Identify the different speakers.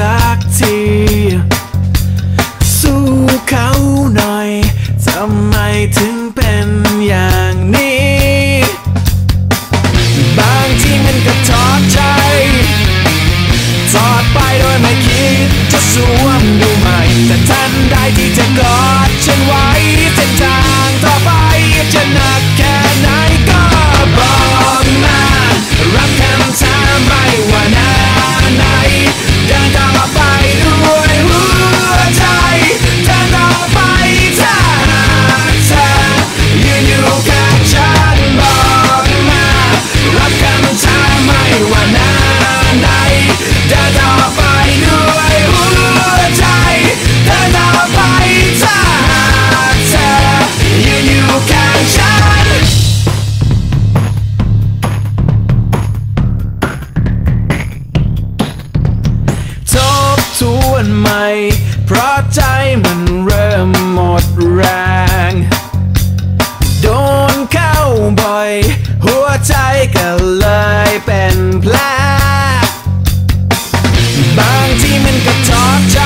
Speaker 1: sagt sie. เพราะใจมันเริ่มหมดแรง โดนเข้าบ่อย หัวใจก็เลยเป็นแผลบางทีมันก็ท้อใจ